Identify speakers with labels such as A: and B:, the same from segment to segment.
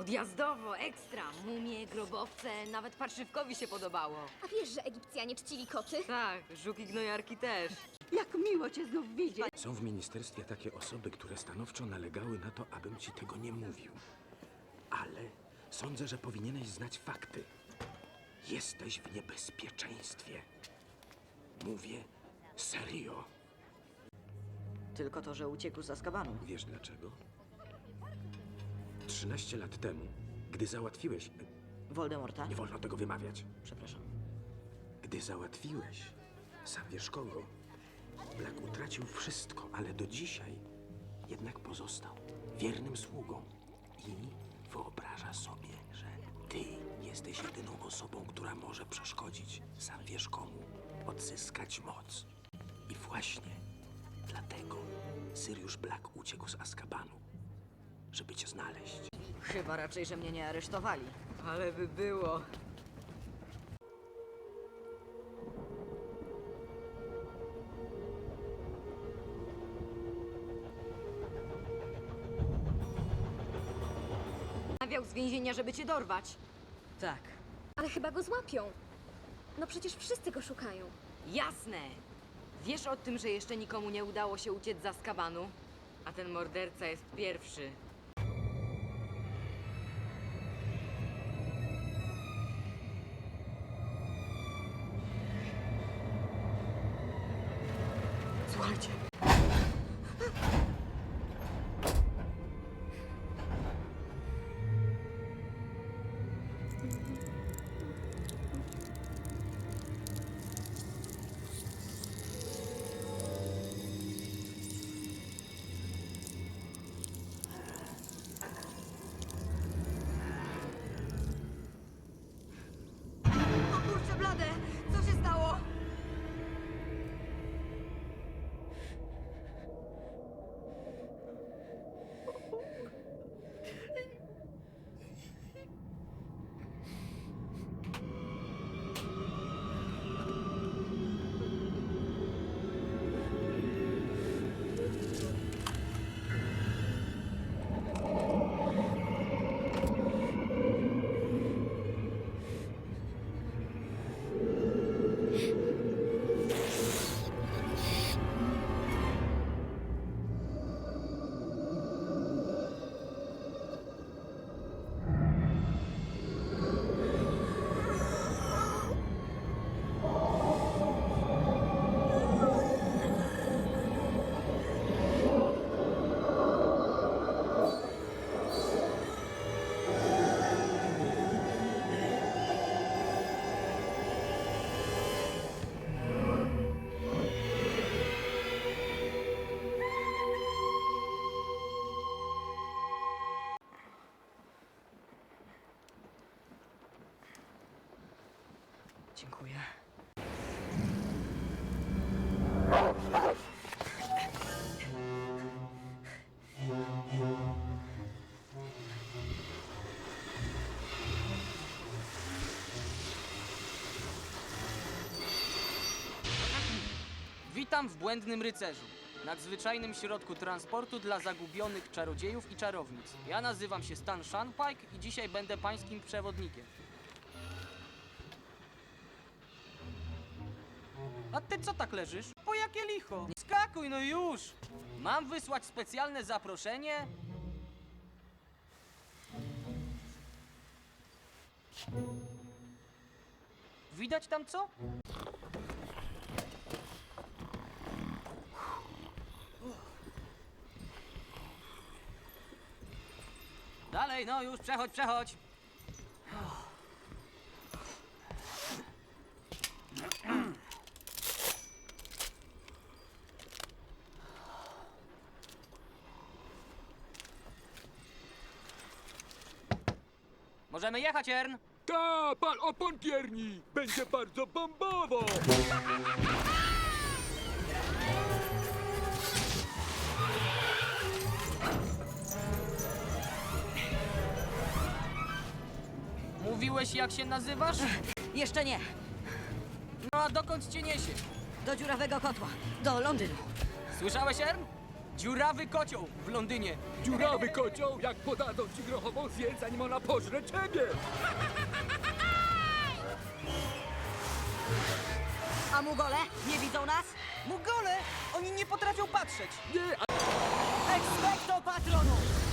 A: Odjazdowo, ekstra. Mumie, grobowce, nawet parszywkowi się podobało.
B: A wiesz, że Egipcjanie czcili koty?
A: Tak, żuk i gnojarki też.
C: Jak miło cię znów widzieć.
D: Są w ministerstwie takie osoby, które stanowczo nalegały na to, abym ci tego nie mówił. Ale sądzę, że powinieneś znać fakty. Jesteś w niebezpieczeństwie. Mówię serio.
C: Tylko to, że uciekł z Azkabanu.
D: Wiesz dlaczego? 13 lat temu, gdy załatwiłeś.
C: Voldemorta?
D: Nie wolno tego wymawiać.
C: Przepraszam.
D: Gdy załatwiłeś, sam wiesz kogo, Black utracił wszystko, ale do dzisiaj jednak pozostał wiernym sługą. I wyobraża sobie, że ty jesteś jedyną osobą, która może przeszkodzić, sam wiesz komu, odzyskać moc. I właśnie dlatego Sirius Black uciekł z Azkabanu, żeby cię znaleźć.
C: Chyba raczej, że mnie nie aresztowali.
A: Ale by było. Nawiał z więzienia, żeby cię dorwać.
C: Tak.
B: Ale chyba go złapią. No przecież wszyscy go szukają.
A: Jasne. Wiesz o tym, że jeszcze nikomu nie udało się uciec z Azkabanu? A ten morderca jest pierwszy.
E: Witam w Błędnym Rycerzu, nadzwyczajnym środku transportu dla zagubionych czarodziejów i czarownic. Ja nazywam się Stan Shanpike i dzisiaj będę pańskim przewodnikiem. A ty co tak leżysz? Po jakie licho? Skakuj no już! Mam wysłać specjalne zaproszenie? Widać tam co? Dalej, no już, przechodź, przechodź. Możemy jechać, Ern.
F: Ta, pan opon pierni! Będzie bardzo bombowo!
E: Mówiłeś, jak się nazywasz?
C: Jeszcze nie.
E: No a dokąd cię niesie?
C: Do dziurawego kotła. Do Londynu.
E: Słyszałeś, Ern? Dziurawy kocioł w Londynie.
F: Dziurawy kocioł, jak podadzą ci grochową zjedz, zanim ona pożre ciebie.
C: A Mugole? Nie widzą nas?
E: Mugole! Oni nie potrafią patrzeć!
F: Nie,
C: Expecto patronum!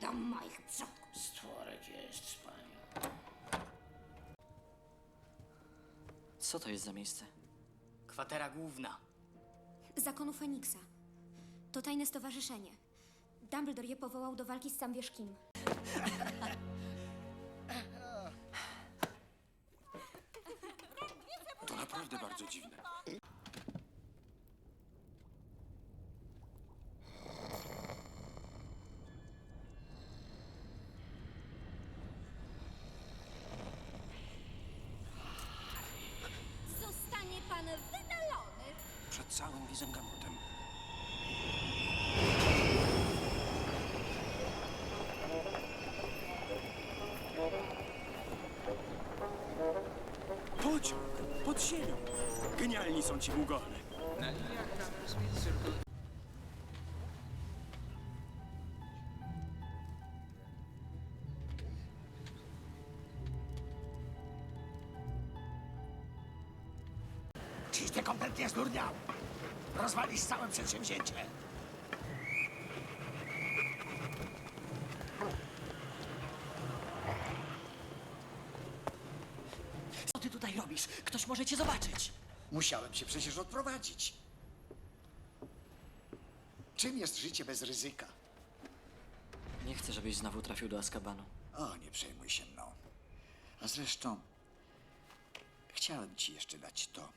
G: Dom moich przodków.
H: Stworek jest z panią.
I: Co to jest za miejsce?
E: Kwatera główna.
B: Zakonu Feniksa. To tajne stowarzyszenie. Dumbledore je powołał do walki z sam wiesz kim.
D: To naprawdę bardzo dziwne. Całym Wizengamotem.
J: Pociąg! Pod! Genialni są ci Mugole.
H: Rozwalisz całe przedsięwzięcie.
I: Co ty tutaj robisz? Ktoś może cię zobaczyć.
K: Musiałem się przecież odprowadzić. Czym jest życie bez ryzyka?
I: Nie chcę, żebyś znowu trafił do Azkabanu.
K: O, nie przejmuj się mną. A zresztą, chciałem ci jeszcze dać to.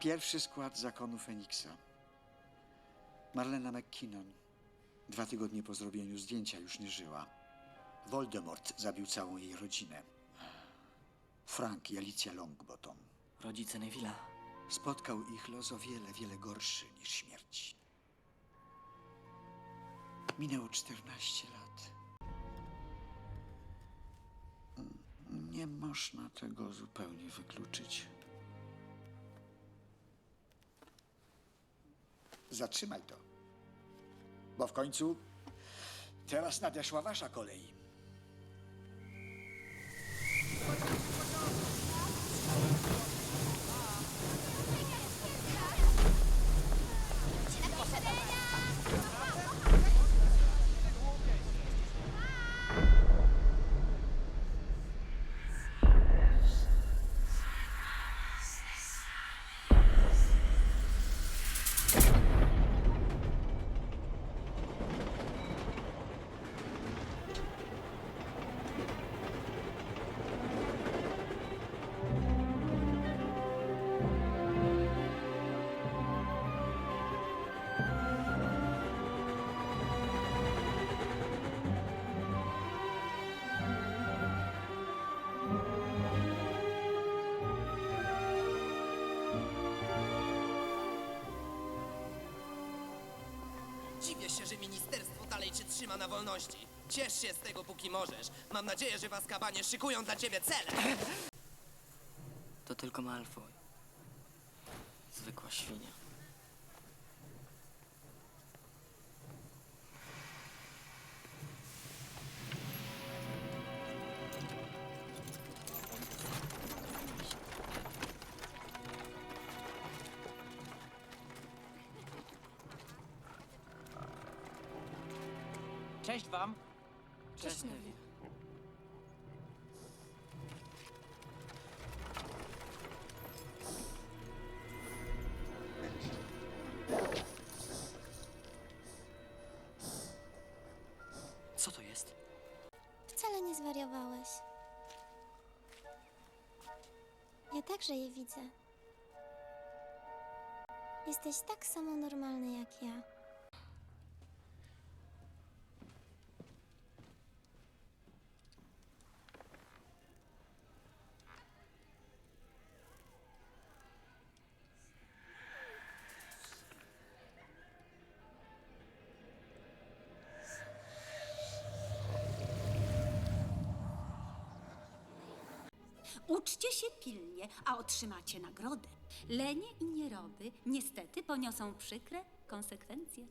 K: Pierwszy skład zakonu Feniksa. Marlena McKinnon. Dwa tygodnie po zrobieniu zdjęcia już nie żyła. Voldemort zabił całą jej rodzinę. Frank i Alicja Longbottom.
I: Rodzice Neville'a.
K: Spotkał ich los o wiele, wiele gorszy niż śmierć. Minęło 14 lat. Nie można tego zupełnie wykluczyć. Zatrzymaj to. Bo w końcu teraz nadeszła wasza kolej.
L: Dalej cię trzyma na wolności. Ciesz się z tego, póki możesz. Mam nadzieję, że w Azkabanie szykują dla ciebie cele.
I: To tylko Malfoy. Zwykła świnia.
E: Cześć wam!
I: Cześć, Co to jest? Wcale nie zwariowałeś.
M: Ja także je widzę. Jesteś tak samo normalny jak ja.
N: Uczcie się pilnie, a otrzymacie nagrodę. Lenie i nieroby niestety poniosą przykre konsekwencje.